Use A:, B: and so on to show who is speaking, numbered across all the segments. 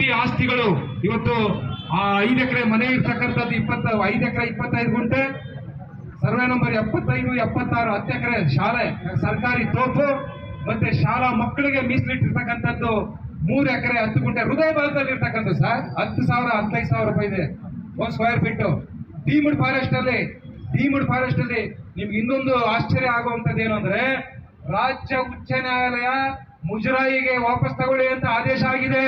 A: ಕೋಟಿ ಆಸ್ತಿಗಳು ಇವತ್ತು ಆ ಐದು ಎಕರೆ ಮನೆ ಇರ್ತಕ್ಕಂಥದ್ದು ಇಪ್ಪತ್ತ ಐದು ಎಕರೆ ಇಪ್ಪತ್ತೈದು ಗುಂಟೆ, ಸರ್ವೆ ನಂಬರ್ ಎಪ್ಪತ್ತೈದು, ಎಪ್ಪತ್ತಾರು ಹತ್ತು ಎಕರೆ ಶಾಲೆ, ಸರ್ಕಾರಿ ತೋಪು ಮತ್ತೆ ಶಾಲಾ ಮಕ್ಕಳಿಗೆ ಮೀಸಲಿಟ್ಟಿರ್ತಕ್ಕಂಥದ್ದು ಮೂರು ಎಕರೆ ಹತ್ತು ಗುಂಟೆ ಹೃದಯ ಭಾಗದಲ್ಲಿ ಇರ್ತಕ್ಕಂಥ ಸರ್. ಹತ್ತು ಸಾವಿರ, ಹದಿನೈದು ಸಾವಿರ ರೂಪಾಯಿ ಇದೆ ಒಂದು ಸ್ಕ್ವೇರ್ ಫೀಟ್. ಡೀಮ್ಡ್ ಫಾರೆಸ್ಟ್ ಅಲ್ಲಿ, ಡೀಮ್ಡ್ ಫಾರೆಸ್ಟ್ ಅಲ್ಲಿ ನಿಮ್ಗೆ ಇನ್ನೊಂದು ಆಶ್ಚರ್ಯ ಆಗುವಂತದ್ದು ಏನು ಅಂದ್ರೆ ರಾಜ್ಯ ಉಚ್ಚ ನ್ಯಾಯಾಲಯ ಮುಜರಾಯಿಗೆ ವಾಪಸ್ ತಗೊಳ್ಳಿ ಅಂತ ಆದೇಶ ಆಗಿದೆ.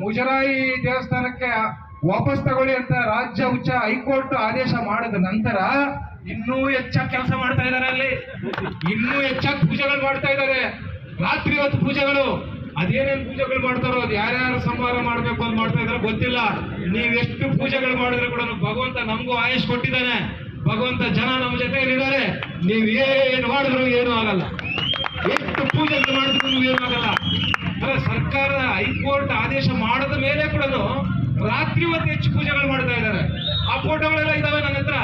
A: ಮುಜರಾಯಿ ದೇವಸ್ಥಾನಕ್ಕೆ ವಾಪಸ್ ತಗೊಳ್ಳಿ ಅಂತ ರಾಜ್ಯ ಉಚ್ಚ ಹೈಕೋರ್ಟ್ ಆದೇಶ ಮಾಡಿದ ನಂತರ ಇನ್ನೂ ಹೆಚ್ಚಾಗಿ ಕೆಲಸ ಮಾಡ್ತಾ ಇದ್ದಾರೆ ಅಲ್ಲಿ. ಇನ್ನೂ ಹೆಚ್ಚಾಗಿ ಪೂಜೆಗಳು ಮಾಡ್ತಾ ಇದ್ದಾರೆ ರಾತ್ರಿ ಹೊತ್ತು ಪೂಜೆಗಳು. ಅದೇನೇನು ಪೂಜೆಗಳು ಮಾಡ್ತಾರೋ ಅದು ಯಾರ್ಯಾರು ಸಂಹಾರ ಮಾಡ್ಬೇಕು ಅಂತ ಮಾಡ್ತಾ ಇದಾರೆ ಗೊತ್ತಿಲ್ಲ. ನೀವು ಎಷ್ಟು ಪೂಜೆಗಳು ಮಾಡಿದ್ರೆ ಕೂಡ ಭಗವಂತ ನಮಗೂ ಆಯುಷ್ ಕೊಟ್ಟಿದ್ದಾನೆ. ಭಗವಂತ ಜನ ನಮ್ಮ ಜೊತೆಯಲ್ಲಿದ್ದಾರೆ ನೀವು ಏನು ಮಾಡಿದ್ರು ಏನೂ ಆಗಲ್ಲ. ಎಷ್ಟು ಪೂಜೆಗಳು ಮಾಡಿದ್ರು ಏನೂ ಆಗಲ್ಲ. ಅಂದ್ರೆ ಸರ್ಕಾರ ಹೈಕೋರ್ಟ್ ಆದೇಶ ಮಾಡದ ಮೇಲೆ ಕೂಡ ರಾತ್ರಿ ಹೊತ್ತು ಹೆಚ್ಚು ಪೂಜೆಗಳು ಮಾಡ್ತಾ ಇದ್ದಾರೆ. ಆ ಫೋಟೋಗಳೆಲ್ಲ ಇದಾವೆ ನನ್ನ ಹತ್ರ.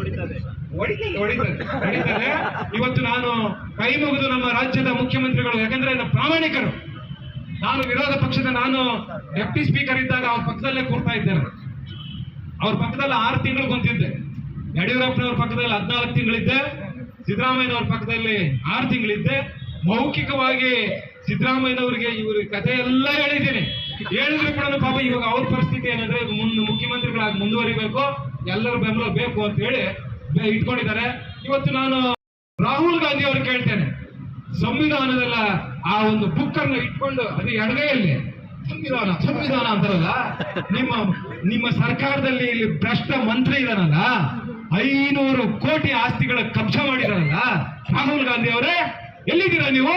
A: ಹೊಡಿತಾರೆ ಇವತ್ತು ನಾನು ಕೈ ಮುಗಿದು ನಮ್ಮ ರಾಜ್ಯದ ಮುಖ್ಯಮಂತ್ರಿಗಳು, ಯಾಕಂದ್ರೆ ಪ್ರಾಮಾಣಿಕರು. ನಾನು ವಿರೋಧ ಪಕ್ಷದ ನಾನು ಡೆಪ್ಟಿ ಸ್ಪೀಕರ್ ಇದ್ದಾಗ ಅವ್ರ ಪಕ್ಕದಲ್ಲೇ ಕೂರ್ತಾ ಇದ್ದೇನೆ. ಅವ್ರ ಪಕ್ಕದಲ್ಲಿ ಆರು ತಿಂಗಳು ಕುಂತಿದ್ದೆ. ಯಡಿಯೂರಪ್ಪನವ್ರ ಪಕ್ಕದಲ್ಲಿ ಹದಿನಾಲ್ಕು ತಿಂಗಳಿದ್ದೆ. ಸಿದ್ದರಾಮಯ್ಯನವ್ರ ಪಕ್ಕದಲ್ಲಿ ಆರು ತಿಂಗಳಿದ್ದೆ. ಮೌಖಿಕವಾಗಿ ಸಿದ್ದರಾಮಯ್ಯನವರಿಗೆ ಇವ್ರ ಕಥೆ ಎಲ್ಲ ಹೇಳಿದ್ದೀನಿ. ಹೇಳಿದ್ರು ಕೂಡ ಪಾಪ ಇವಾಗ ಅವ್ರ ಪರಿಸ್ಥಿತಿ ಏನಂದ್ರೆ ಮುಂದೆ ಮುಖ್ಯಮಂತ್ರಿಗಳಾಗಿ ಮುಂದುವರಿಬೇಕು, ಎಲ್ಲರ ಬೆಂಬಲ ಬೇಕು ಅಂತ ಹೇಳಿ ಇಟ್ಕೊಂಡಿದ್ದಾರೆ. ಇವತ್ತು ನಾನು ರಾಹುಲ್ ಗಾಂಧಿ ಅವ್ರಿಗೆ ಕೇಳ್ತೇನೆ. ಸಂವಿಧಾನದಲ್ಲ ಆ ಒಂದು ಬುಕ್ ಅನ್ನು ಇಟ್ಕೊಂಡು ಅದು ಎಡಗೈಯಲ್ಲಿ ಸಂವಿಧಾನ ಸಂವಿಧಾನ ಅಂತಾರಲ್ಲ? ನಿಮ್ಮ ನಿಮ್ಮ ಸರ್ಕಾರದಲ್ಲಿ ಇಲ್ಲಿ ಭ್ರಷ್ಟ ಮಂತ್ರಿ ಇದಾನಲ್ಲ, ಐನೂರು ಕೋಟಿ ಆಸ್ತಿಗಳ ಕಬ್ಜ ಮಾಡಿದಾರಲ್ಲ, ರಾಹುಲ್ ಗಾಂಧಿ ಅವರೇ, ಎಲ್ಲಿದ್ದೀರಾ ನೀವು?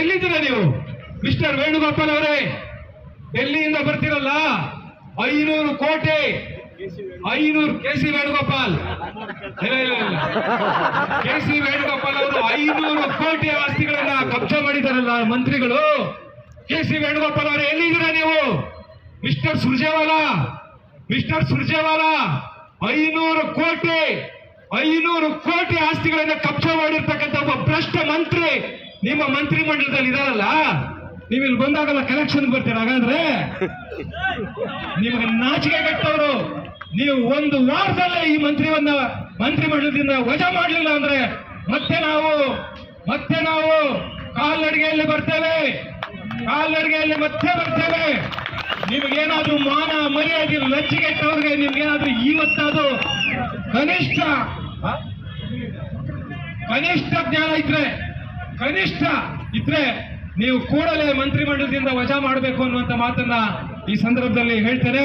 A: ಎಲ್ಲಿದ್ದೀರಾ ನೀವು? ಮಿಸ್ಟರ್ ವೇಣುಗೋಪಾಲ್ ಅವರೇ ಡೆಲ್ಲಿಯಿಂದ ಬರ್ತಿರಲ್ಲ? ಐನೂರು ಕೋಟಿ. ಐನೂರು K C Venugopal. K C Venugopal ಅವರು ಐನೂರು ಕೋಟಿ ಆಸ್ತಿಗಳನ್ನ ಕಬ್ಜಾ ಮಾಡಿದಾರಲ್ಲ ಮಂತ್ರಿಗಳು. ಕೆ ಸಿ ವೇಣುಗೋಪಾಲ್ ಅವರು, ಎಲ್ಲಿದ್ದೀರಾ ನೀವು? ಮಿಸ್ಟರ್ ಸುರ್ಜೇವಾಲಾ. ಮಿಸ್ಟರ್ ಸುರ್ಜೇವಾಲಾ, ಐನೂರು ಕೋಟಿ. ಐನೂರು ಕೋಟಿ ಆಸ್ತಿಗಳನ್ನ ಕಬ್ಜಾ ಮಾಡಿರ್ತಕ್ಕಂಥ ಒಬ್ಬ ಭ್ರಷ್ಟ ಮಂತ್ರಿ ನಿಮ್ಮ ಮಂತ್ರಿ ಮಂಡಲದಲ್ಲಿ ಇದಾರಲ್ಲ. ನೀವು ಇಲ್ಲಿ ಬಂದಾಗಲ್ಲ ಕಲೆಕ್ಷನ್ ಬರ್ತೀರಾ ಹಾಗಾದ್ರೆ ನಿಮಗೆ ನಾಚಿಕೆ ಕಟ್ಟವರು, ನೀವು ಒಂದು ವಾರದಲ್ಲೇ ಈ ಮಂತ್ರಿವನ್ನ ಮಂತ್ರಿ ಮಂಡಲದಿಂದ ವಜಾ ಮಾಡಲಿಲ್ಲ ಅಂದ್ರೆ ಮತ್ತೆ ನಾವು ಮತ್ತೆ ನಾವು ಕಾಲ್ನಡಿಗೆಯಲ್ಲಿ ಬರ್ತೇವೆ, ಕಾಲ್ನಡಿಗೆಯಲ್ಲಿ ಮತ್ತೆ ಬರ್ತೇವೆ ನಿಮಗೇನಾದ್ರೂ ಮಾನ ಮರ್ಯಾದೆ ಲಜ್ಜಿಗೆಟ್ಟವ್ರಿಗೆ ನಿಮ್ಗೇನಾದ್ರೂ ಇವತ್ತಾದ್ರೂ ಕನಿಷ್ಠ? ಕನಿಷ್ಠ ಜ್ಞಾನ ಇದ್ರೆ, ಕನಿಷ್ಠ ಇದ್ರೆ ನೀವು ಕೂಡಲೇ ಮಂತ್ರಿಮಂಡಲದಿಂದ ವಜಾ ಮಾಡಬೇಕು ಅನ್ನುವಂತ ಮಾತನ್ನ ಈ ಸಂದರ್ಭದಲ್ಲಿ ಹೇಳ್ತೇನೆ.